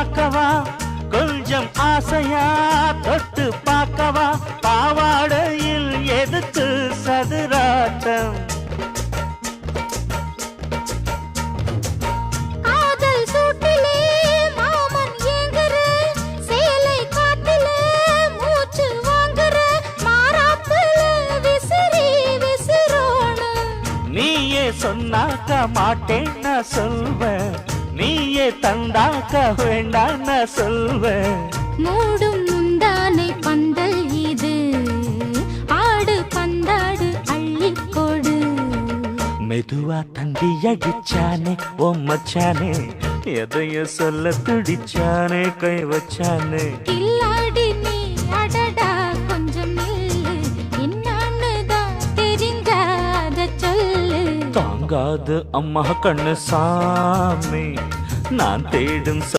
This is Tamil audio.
பார்க்கவா? கொஞ்சம் ஆசையா? தொட்டு பார்க்கவா? பாவாடையில் எதுக்கு சதுராட்டம். சொன்னாக்க மாட்டேன் நான் சொல்வேன். தந்தாக்க வேண்டாம் நான் சொல்வேன். மூடும் முந்தானை பந்தல் இது. ஆடு பந்தாடு அள்ளிக்கொடு. மெதுவா தந்தி அடிச்சானே ஓ மச்சானே எதைய சொல்ல துடிச்சானே கை வச்சானே. கில்லாடி நீ அடடா கொஞ்சம் நில்லு. என்னான்னு தான் தெரிஞ்சாத சொல்லு. தாங்காது அம்மா கண்ணு சாமி. நான் தேடும்